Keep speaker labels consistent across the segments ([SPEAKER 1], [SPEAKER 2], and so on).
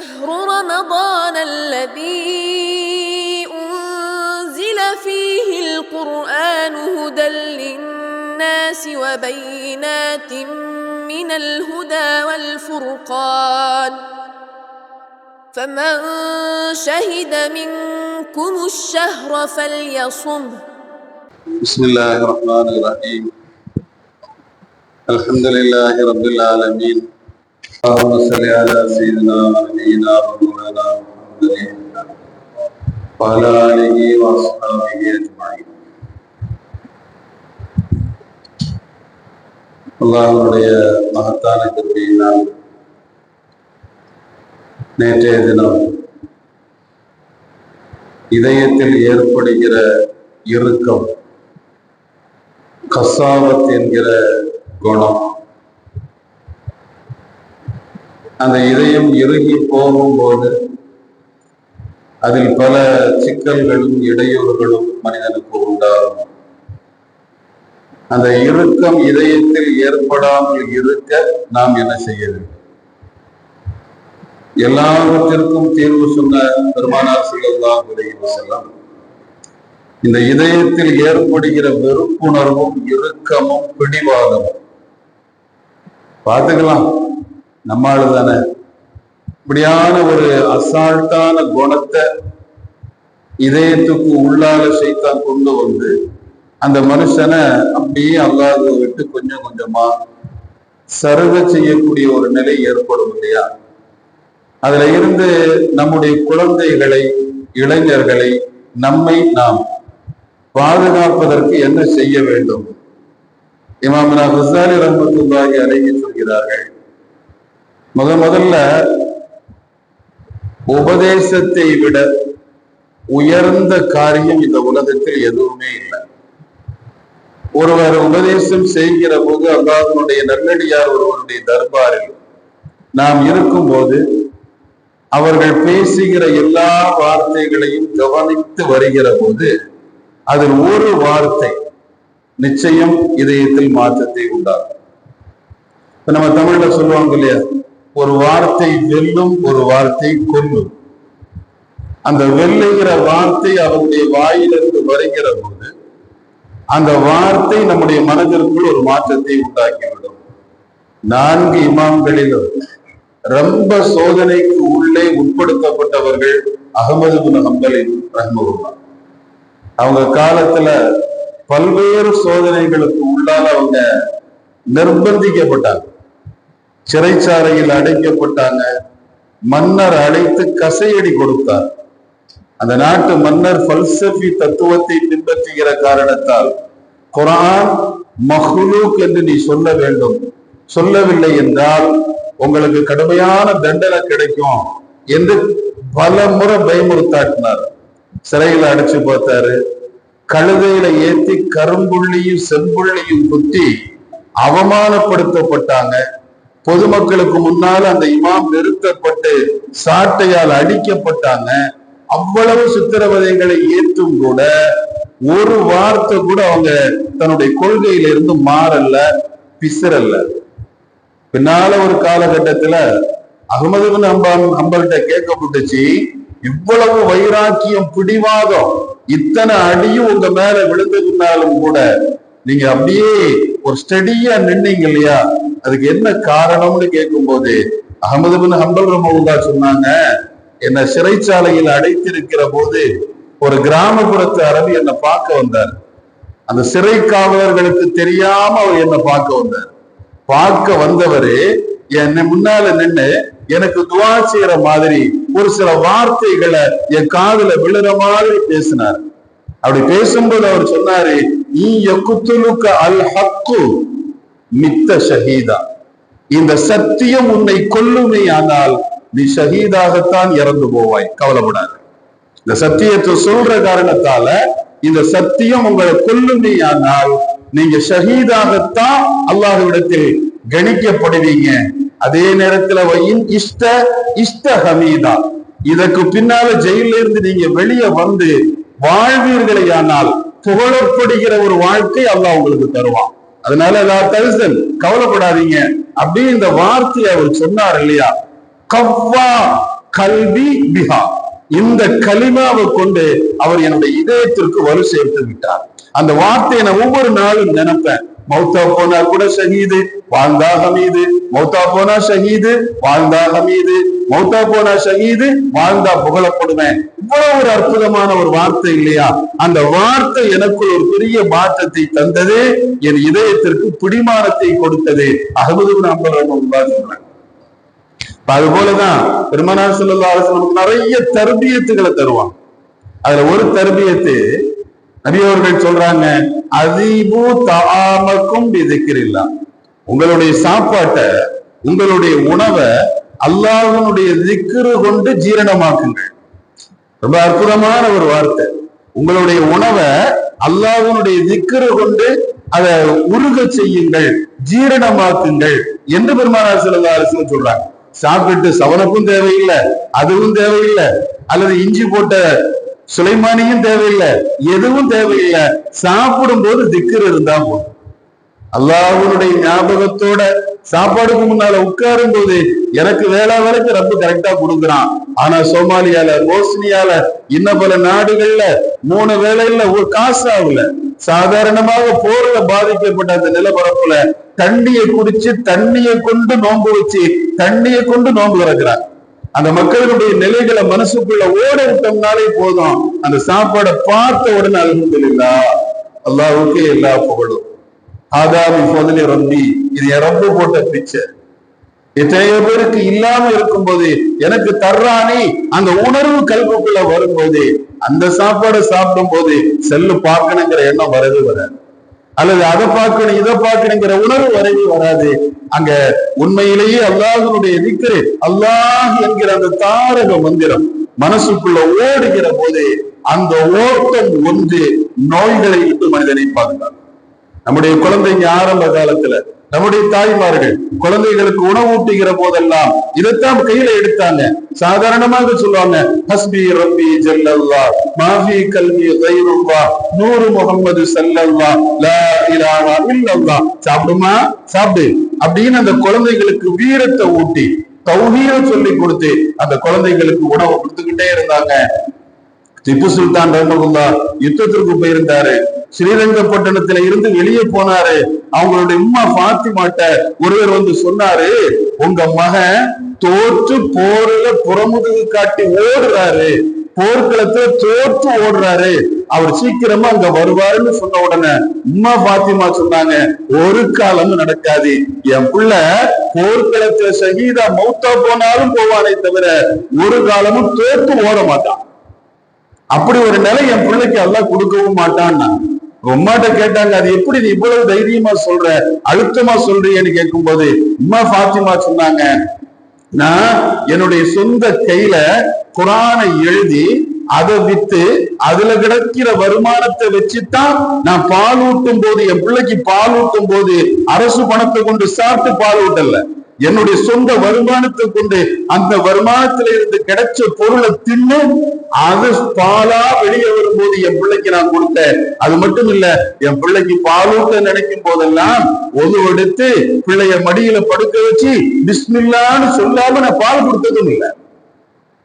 [SPEAKER 1] شهر رمضان الذي أنزل فيه القرآن هدى للناس وبينات من الهدى والفرقان. فمن شهد منكم الشهر فليصمه
[SPEAKER 2] بسم الله الرحمن الرحيم. الحمد لله رب العالمين. اللهم صل على سيدنا ونبينا ومولانا محمد وعلى آله وأصحابه أجمعين அல்லாஹ்வுடைய மகத்தான கிருபையினால் நேற்றைய தினம் இதயத்தில் ஏற்படுகிற இறுக்கம் கசாவத் என்கிற குணம் அந்த இதயம் இறுகி போகும்போது அதில் பல சிக்கல்களும் இடையூறுகளும் மனிதனுக்கு உண்டாகும். அந்த இறுக்கம் இதயத்தில் ஏற்படாமல் இருக்க நாம் என்ன செய்ய வேண்டும்? எல்லாவற்றிற்கும் தீர்வு சொன்ன பெருமானார் ஸல்லல்லாஹு விரைவு செல்லாம் இந்த இதயத்தில் ஏற்படுகிற வெறுப்புணர்வும் இறுக்கமும் பிடிவாதமும் பார்த்துக்கலாம். நம்ம ஆளு தானே இப்படியான ஒரு அசால்ட்டான குணத்தை இதயத்துக்கு உள்ளால சைத்தான் கொண்டு வந்து அந்த மனுஷனை அப்படியே அல்லாத விட்டு கொஞ்சம் கொஞ்சமா சருக செய்யக்கூடிய ஒரு நிலை ஏற்படும் இல்லையா? அதுல இருந்து நம்முடைய குழந்தைகளை இளைஞர்களை நம்மை நாம் பாதுகாப்பதற்கு என்ன செய்ய வேண்டும்? இமாமனா ஹுசாலி ரஹமத்துல்லாஹி அழகி சொல்கிறார்கள் முத முதல்ல உபதேசத்தை விட உயர்ந்த காரியம் இந்த உலகத்தில் எதுவுமே இல்லை. ஒருவர் உபதேசம் செய்கிற போது அல்லாஹனுடைய நல்லடியார் ஒருவருடைய தர்பாரில் நாம் இருக்கும்போது அவர்கள் பேசுகிற எல்லா வார்த்தைகளையும் கவனித்து வருகிற போது அதில் ஒரு வார்த்தை நிச்சயம் இதயத்தில் மாற்றத்தை உண்டாகும் இப்ப நம்ம தமிழ்ல சொல்லுவாங்க இல்லையா? ஒரு வார்த்தை வெல்லும் ஒரு வார்த்தை கொல்லும். அந்த வெல்லுகிற வார்த்தை அவருடைய வாயிலிருந்து வருகிற போது அந்த வார்த்தை நம்முடைய மனதிற்குள் ஒரு மாற்றத்தை உண்டாக்கிவிடும். நான்கு இமாம்களிலும் ரொம்ப சோதனைக்கு உள்ளே உட்படுத்தப்பட்டவர்கள் அகமது பின் ஹம்பலின் ரஹ்மகுல்லா அவங்க காலத்துல பல்வேறு சோதனைகளுக்கு உள்ளால் அவங்க நிர்பந்திக்கப்பட்டாங்க. சிறைச்சாலையில் அடைக்கப்பட்டாங்க. மன்னர் அழைத்து கசையடி கொடுத்தார். அந்த நாட்டு மன்னர் பல்சபி தத்துவத்தை பின்பற்றுகிற காரணத்தால் குரான் மஹ்லூக் என்று நீ சொல்ல வேண்டும். சொல்லவில்லை என்றால் உங்களுக்கு கடுமையான தண்டனை கிடைக்கும் என்று பல முறை பயமுறுத்தாட்டினார் சிறையில் அடைச்சு பார்த்தாரு. கழுதையில ஏத்தி கரும்புள்ளியும் செம்புள்ளியும் குத்தி அவமானப்படுத்தப்பட்டாங்க. பொதுமக்களுக்கு முன்னால் அந்த இமாம் நிறுத்தப்பட்டு சாட்டையால் அடிக்கப்பட்டாங்க. அவ்வளவு சித்திரவதைகளை ஏற்றும் கூட ஒரு வார்த்தை கூட அவங்க தன்னுடைய கொள்கையில இருந்து மாறல்ல பிசரல்ல பின்னால ஒரு காலகட்டத்துல அகமது பின் அம்பான் அம்பல்கிட்ட கேட்கப்பட்டுச்சு இவ்வளவு வைராக்கியம் பிடிவாதம் இத்தனை அடியும் உங்க மேல விழுந்திருந்தாலும் கூட நீங்க அப்படியே ஒரு ஸ்டடியா நின்னீங்க இல்லையா? அதுக்கு என்ன காரணம்னு கேட்கும் போது அகமது பின் ஹம்பல் ரமவுல்லா சொன்னாங்க என்ன சிறைச்சாலையில் அடைத்திருக்கிற போது ஒரு கிராமப்புறத்து அரபி என்னை பார்க்க வந்தார். அந்த சிறை காவலர்களுக்கு தெரியாம அவர் என்னை பார்க்க வந்தார். பார்க்க வந்தவரு என்னை முன்னால நின்னு எனக்கு துவா செய்யற மாதிரி ஒரு சில வார்த்தைகளை என் காதுல விழுற மாதிரி பேசினார். அப்படி பேசும்போது அவர் சொன்னாரு நீ எக்குத்துலுக்க அல் ஹக்கு மித்த ஷஹீதா. இந்த சத்தியம் உன்னை கொல்லுமே ஆனால் நீ ஷஹீதாகத்தான் இறந்து போவாய். கவலைப்படாது. இந்த சத்தியத்தை சொல்ற காரணத்தால இந்த சத்தியம் உங்களை கொல்லுமே ஆனால் நீங்க ஷஹீதாகத்தான் அல்லாஹுவிடத்தில் கணிக்கப்படுவீங்க. அதே நேரத்துல வையின் இஷ்ட இஷ்ட ஹமீதா. இதற்கு பின்னால ஜெயில இருந்து நீங்க வெளியே வந்து வாழ்வீர்களே ஆனால் புகழப்படுகிற ஒரு வாழ்க்கை அல்லாஹ் உங்களுக்கு தருவான். அதனால தரிசன் கவலைப்படாதீங்க. அப்படின்னு இந்த வார்த்தையை அவர் சொன்னார் இல்லையா? கவ்வா கல்வி பிஹா. இந்த கலிமாவை கொண்டு அவர் என்னுடைய இதயத்திற்கு வலு சேர்த்து விட்டார். அந்த வார்த்தையை நான் ஒவ்வொரு நாளும் நினைப்பேன். மௌத்தா போனா கூட ஷஹீது வாழ்ந்தா ஹமீது மௌத்தா போனா ஷஹீது வாழ்ந்தா ஹமீது மௌத்தா போனா ஷஹீது வாழ்ந்தா புகழப்படுவேன் இவ்வளவு ஒரு அற்புதமான ஒரு வார்த்தை இல்லையா? அந்த வார்த்தை எனக்கு ஒரு பெரிய மாற்றத்தை தந்தது என் இதயத்திற்கு பிடிமானத்தை கொடுத்தது. அகமது நம்பர் சொல்றேன் அது போலதான் பெருமனா சொல்லா நமக்கு நிறைய தர்பியத்துகளை தருவான் அதுல ஒரு தர்பியத்து நபியவர்கள் சொல்றாங்க அதிபு தாமக்கும் விதைக்கிறீங்களா உங்களுடைய சாப்பாட்டை உங்களுடைய உணவை அல்லாஹனுடைய திக்கரு கொண்டு ஜீரணமாக்குங்கள். ரொம்ப அற்புதமான ஒரு வார்த்தை. உங்களுடைய உணவை அல்லாஹனுடைய திக்கரு கொண்டு அதை உருக செய்யுங்கள் ஜீரணமாக்குங்கள் என்று பெருமானார் சிலதா அரசு சொல்றாங்க. சாப்பிட்டு சவனப்பும் தேவையில்லை அதுவும் தேவையில்லை அல்லது இஞ்சி போட்ட சுலைமானியும் தேவையில்லை எதுவும் தேவையில்லை. சாப்பிடும் போது திக்கர் இருந்தா போதும். அல்லாஹனுடைய ஞாபகத்தோட சாப்பாடுக்கு முன்னால உட்காரும் போது எனக்கு வேலை வரைக்கும் ரொம்ப கரெக்டா கொடுக்குறான். ஆனா சோமாலியால ரோஸ்னியால இன்னும் பல நாடுகள்ல மூணு வேலையில ஒரு காசு ஆகல. சாதாரணமாக போர்ல பாதிக்கப்பட்ட அந்த நிலப்பரப்புல தண்ணியை குடிச்சு தண்ணியை கொண்டு நோன்பு வச்சு தண்ணியை கொண்டு நோன்பு இறக்குறாங்க அந்த மக்களுடைய நிலைகளை மனசுக்குள்ள ஓட விட்டோம்னாலே போதும். அந்த சாப்பாடை பார்த்த உடனே அலமதுல்லா அல்லாவுக்கே எல்லா புகழும். ஆதாமி பொதலி ரம்பி இது என் ரப்பு போட்ட பிச்சை. எத்தனையோ பேருக்கு இல்லாம இருக்கும்போது எனக்கு தர்றானே அந்த உணர்வு கல்விக்குள்ள வரும்போது அந்த சாப்பாடை சாப்பிடும் போது செல்லு பார்க்கணுங்கிற எண்ணம் வரது வராது. அல்லது அதை பார்க்கணும் இதை பார்க்கணுங்கிற உணர்வு வரவே வராது. அங்க உண்மையிலேயே அல்லாஹனுடைய நிக்கரு அல்லாஹ் என்கிற அந்த தாரக மந்திரம் மனசுக்குள்ள ஓடுகிற போது அந்த ஓட்டம் ஒன்று நோய்களை விட்டு மனிதனை பாதுகாக்கும். நம்முடைய குழந்தைங்க ஆரம்ப காலத்துல நம்முடைய தாய்மார்கள் குழந்தைகளுக்கு உணவூட்டுகிற போதெல்லாம் இதைத்தான் கையில எடுத்தாங்க. சாதாரணமாக சொல்லுவாங்க ஹஸ்பி ரப்பி ஜல்லல்லா மாஃபி கல்வி கைருல்லா நூறு முகமது சல்லல்லா லா இலாஹா இல்லல்லா. சாப்பிடுமா? சாப்பிடு. அப்படின்னு அந்த குழந்தைகளுக்கு வீரத்தை ஊட்டி தௌஹீர சொல்லி கொடுத்து அந்த குழந்தைகளுக்கு உணவு கொடுத்துக்கிட்டே இருந்தாங்க. திப்பு சுல்தான் ரஹமகுல்லா யுத்தத்திற்கு போயிருந்தாரு. ஸ்ரீரங்கப்பட்டணத்துல இருந்து வெளியே போனாரு. அவங்களுடைய உம்மா பாத்திமாட்ட ஒருவர் வந்து சொன்னாரு உங்க மகன் தோற்று போர்ல புறமுதுகு காட்டி ஓடுறாரு. போர்க்களத்துல தோற்று ஓடுறாரு. அவர் சீக்கிரமா அங்க வருவாருன்னு சொன்ன உடனே உம்மா பாத்திமா சொன்னாங்க ஒரு காலமும் நடக்காது. என் புள்ள போர்க்களத்துல சகிதா மௌத்தா போனாலும் போவானே தவிர ஒரு காலமும் தோற்று ஓட மாட்டான். அப்படி ஒரு நிலை என் பிள்ளைக்கு எல்லாம் கொடுக்கவும் மாட்டான்னா? உம்மாட்ட கேட்டாங்க அது எப்படி நீ இவ்வளவு தைரியமா சொல்ற அழுத்தமா சொல்றீன்னு கேட்கும் போது உம்மா பாத்திமா சொன்னாங்க நான் என்னுடைய சொந்த கையில குரானை எழுதி அதை வித்து அதுல கிடைக்கிற வருமானத்தை வச்சுதான் நான் பால் ஊட்டும் போது என் பிள்ளைக்கு பால் ஊட்டும் போது அரசு பணத்தை கொண்டு சாப்பிட்டு பால் ஊட்டல என்னுடைய சொந்த வருமானத்தை கொண்டு அந்த வருமானத்துல இருந்து கிடைச்ச பொருளை தின்னு அது பாலா வெளியே வரும்போது என் பிள்ளைக்கு நான் கொடுத்தேன். அது மட்டும் இல்ல என் பிள்ளைக்கு பாலூட்ட நினைக்கும் போதெல்லாம் ஒது எடுத்து பிள்ளைய மடியில படுக்க வச்சு பிஸ்மில்லான்னு சொல்லாம நான் பால் கொடுத்ததும் இல்லை.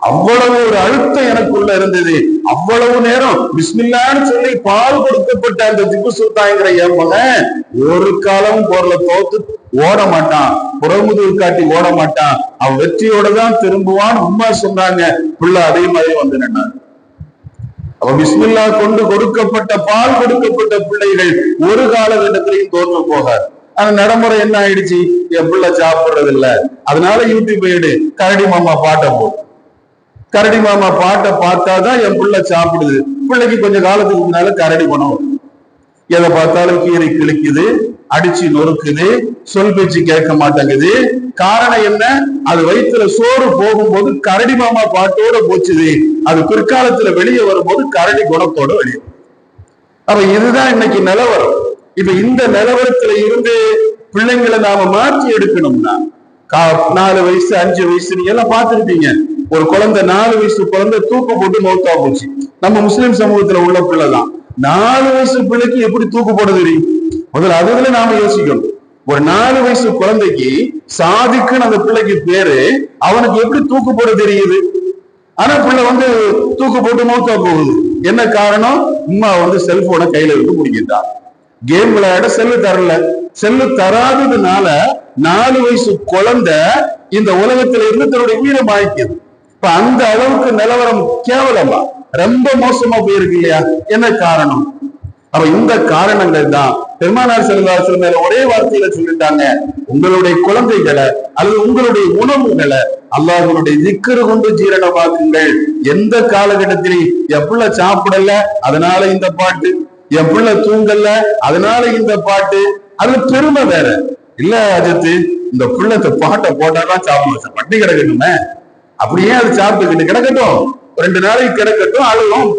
[SPEAKER 2] அவ்வளவு ஒரு அழுத்தம் எனக்குள்ள இருந்தது. அவ்வளவு நேரம் பிஸ்மில்லான்னு சொல்லி பால் கொடுக்கப்பட்ட அந்த திப்பு சுல்தாங்கிற என் மகன் ஒரு காலம் பொருளை தோத்து ஓட மாட்டான். புறமுதுகு காட்டி ஓட மாட்டான். அவன் வெற்றியோட தான் திரும்புவான். உண்மை சொன்னாங்க. புள்ள அதே மாதிரி வந்து நின்னாங்க அவ பிஸ்மில்லா கொண்டு கொடுக்கப்பட்ட பால் கொடுக்கப்பட்ட பிள்ளைகள் ஒரு காலகட்டத்திலையும் தோற்று போகாது. ஆனா நடைமுறை என்ன ஆயிடுச்சு? என் பிள்ளை சாப்பிடுறது இல்ல அதனால யூடியூப் போயிடு கரடி மாமா பாட்டை போ. கரடி மாமா பாட்டை பார்த்தாதான் என் பிள்ளை சாப்பிடுது. பிள்ளைக்கு கொஞ்சம் காலத்துக்கு முன்னால கரடி பணம் வரும். எதை பார்த்தாலும் கீரை கிழிக்குது அடிச்சு நொறுக்குது சொல் பேச்சு கேட்க மாட்டேங்குது. காரணம் என்ன? அது வயிற்றுல சோறு போகும்போது கரடி மாமா பாட்டோட போச்சுது. அது பிற்காலத்துல வெளியே வரும்போது கரடி குணத்தோட வெளியே அப்ப இதுதான் இன்னைக்கு நிலவரம். இப்ப இந்த நிலவரத்துல இருந்து பிள்ளைங்களை நாம மாற்றி எடுக்கணும்னா நாலு வயசு அஞ்சு வயசு நீங்க எல்லாம் பார்த்துருப்பீங்க. ஒரு குழந்தை நாலு வயசு குழந்தை தூக்கு போட்டு மௌத்தா போச்சு. நம்ம முஸ்லிம் சமூகத்துல உள்ள பிள்ளைதான் நாலு வயசு பிள்ளைக்கு எப்படி தூக்கு போட தெரியும் முதல்ல அதுல நாம யோசிக்கணும். ஒரு நாலு வயசு குழந்தைக்கு சாதிக்குன்னு அந்த பிள்ளைக்கு பேரு அவனுக்கு எப்படி தூக்கு போட தெரியுது? ஆனா பிள்ளை வந்து தூக்கு போட்டு மௌத்தா போகுது. என்ன காரணம்? உமா வந்து செல்போனை கையில இருந்து முடிக்கிட்டான் கேம் விளையாட செல்லு தரல. செல்லு தராததுனால நாலு வயசு குழந்தை இந்த உலகத்துல இருந்து தன்னுடைய உயிரை மாய்க்குது இப்ப அந்த அளவுக்கு நிலவரம் கேவலமா? ரொம்ப மோசமா போயிருக்கு இல்லையா? என்ன காரணம்? அப்ப இந்த காரணங்கள் தான். பெருமானார் செல்வாசல் மேல ஒரே வார்த்தையில சொல்லிட்டாங்க. உங்களுடைய குழந்தைகளை அல்லது உங்களுடைய உணவுகளை அல்லாஹனுடைய திக்கரு கொண்டு ஜீரணமாக்குங்கள். எந்த காலகட்டத்திலையும் எப்புள்ள சாப்பிடல அதனால இந்த பாட்டு. எப்புள்ள தூங்கல அதனால இந்த பாட்டு. அது பெருமை வேற. இல்ல அஜித்து இந்த புள்ளத்தை பாட்டை போட்டாதான் சாப்பிடுவோம் பட்டி கிடக்கணுமே அப்படியே அது சாப்பிட்டுக்கிட்டு கிடக்கட்டும். ரெண்டு நாளைக்கு கிடக்கட்டும் அழுகும்.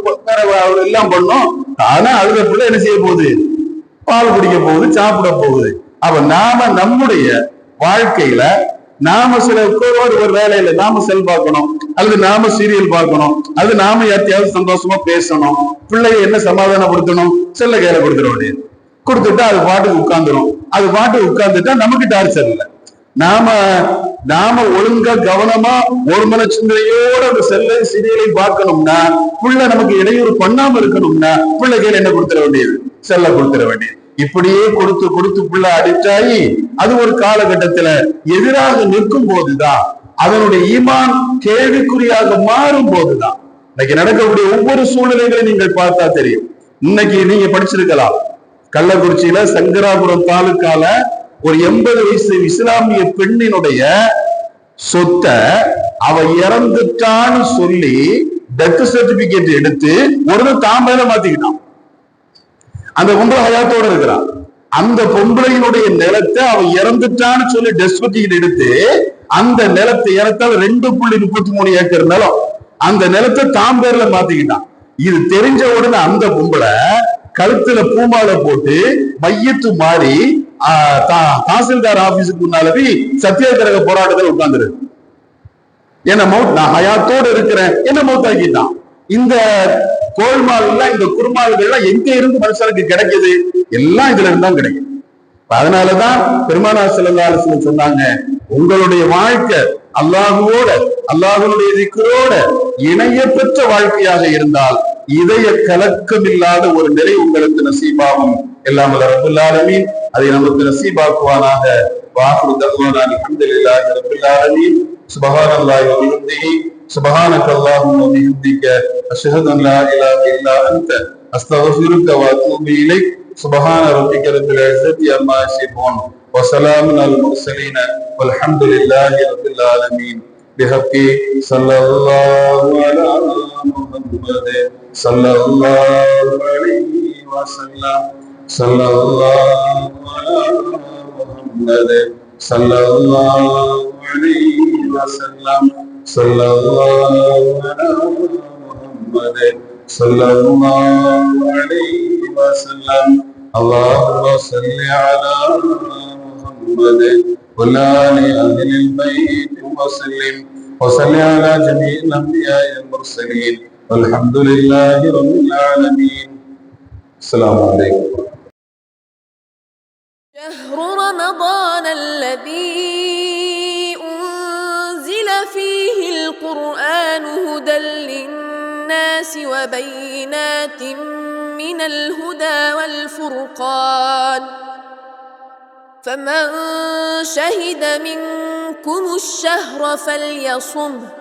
[SPEAKER 2] எல்லாம் பண்ணும். ஆனா அழுத புள்ள என்ன செய்ய போகுது? பால் குடிக்க போகுது சாப்பிட போகுது. அப்ப நாம நம்முடைய வாழ்க்கையில நாம சில ஒரு ஒரு வேலையில நாம செல் பார்க்கணும். அல்லது நாம சீரியல் பார்க்கணும். அது நாம யார்த்தையாவது சந்தோஷமா பேசணும். பிள்ளைய என்ன சமாதானப்படுத்தணும்? செல்ல கையில கொடுத்துட அப்படின்னு கொடுத்துட்டா அது பாட்டுக்கு உட்கார்ந்துரும். அது பாட்டுக்கு உட்கார்ந்துட்டா நமக்கு டார்ச்சர் இல்லை. நாம நாம ஒழுங்கா கவனமா ஒரு மன சிந்தனையோட அந்த செல்லை சீரியலை பார்க்கணும்னா புள்ள நமக்கு இடையூறு பண்ணாம இருக்கணும்னா பிள்ளை கையில என்ன கொடுத்துட வேண்டியது? செல்ல கொடுத்துட வேண்டியது. இப்படியே கொடுத்து கொடுத்து புள்ள அடிச்சாயி அது ஒரு காலகட்டத்துல எதிராக நிற்கும் போதுதான் அதனுடைய ஈமான் கேள்விக்குறியாக மாறும் போதுதான் இன்னைக்கு நடக்கக்கூடிய ஒவ்வொரு சூழ்நிலைகளையும் நீங்கள் பார்த்தா தெரியும். இன்னைக்கு நீங்க படிச்சிருக்கலாம். கள்ளக்குறிச்சியில சங்கராபுரம் தாலுக்கால ஒரு எண்பது வயசு இஸ்லாமிய பெண்ணினுடைய சொத்தை அவ இறந்துட்டான்னு சொல்லி டெத் சர்டிபிகேட் எடுத்து ஒரு தாம்பேல மாத்திக்கிட்டான். அந்த பொம்பளை ஹயாத்தோட இருக்கிறான் அந்த பொம்பளையினுடைய நிலத்தை அவ இறந்துட்டான்னு சொல்லி டெத் சர்டிபிகேட் எடுத்து அந்த நிலத்தை இறத்தால் ரெண்டு புள்ளி முப்பத்தி மூணு ஏக்கர் நிலம். அந்த நிலத்தை தாம்பேர்ல மாத்திக்கிட்டான். இது தெரிஞ்ச உடனே அந்த பொம்பளை கழுத்துல பூமாலை போட்டு மையத்து மாறி தாசில்தார் ஆபீஸுக்கு முன்னால போய் சத்தியாகிரக போராட்டத்தில் உட்கார்ந்துரு. என்ன மவுத் நான் ஹயாத்தோடு இருக்கிறேன். என்ன மௌத்தாக்கிட்டான் இந்த கோல்மால் இந்த குருமால்கள் எல்லாம் எங்க இருந்து மனுஷனுக்கு கிடைக்குது? எல்லாம் இதுல இருந்தா கிடைக்கும் அதனாலதான் பெருமானா செல்லா சொன்னாங்க உங்களுடைய வாழ்க்கை அல்லாஹுவோட அல்லாஹனுடைய திக்கரோட இணைய பெற்ற வாழ்க்கையாக இருந்தால் இதய கலக்கம் இல்லாத ஒரு நிலை உங்களுக்கு நசீபாகும். எல்லாம் ரபுல்லாலமீன் அதை நமக்கு நசீபாக்குவானாக வாக்குறு தகுவானான் அஹமதுல்லாஹி ரபுல்லாலமீன் சுபஹான் அல்லாஹி வபிஹம்திஹி سبحانك اللهم وبحمدك أشهد أن لا إله إلا أنت أستغفرك وأتوب إليك سبحان ربك رب العزة عما يصفون وسلام على المرسلين والحمد لله رب العالمين بحق صلى الله على محمد صلى الله عليه وسلم صلى الله على محمد صلى الله عليه وسلم صلى الله على محمد صلى الله عليه وسلم اللهم صل على محمد وعلى اهل البيت وسلم وصل على جميع الانبياء المرسلين والحمد لله رب العالمين السلام عليكم
[SPEAKER 1] الذي أنزل فيه القرآن هدى للناس وبينات من الهدى والفرقان فمن شهد منكم الشهر فليصمه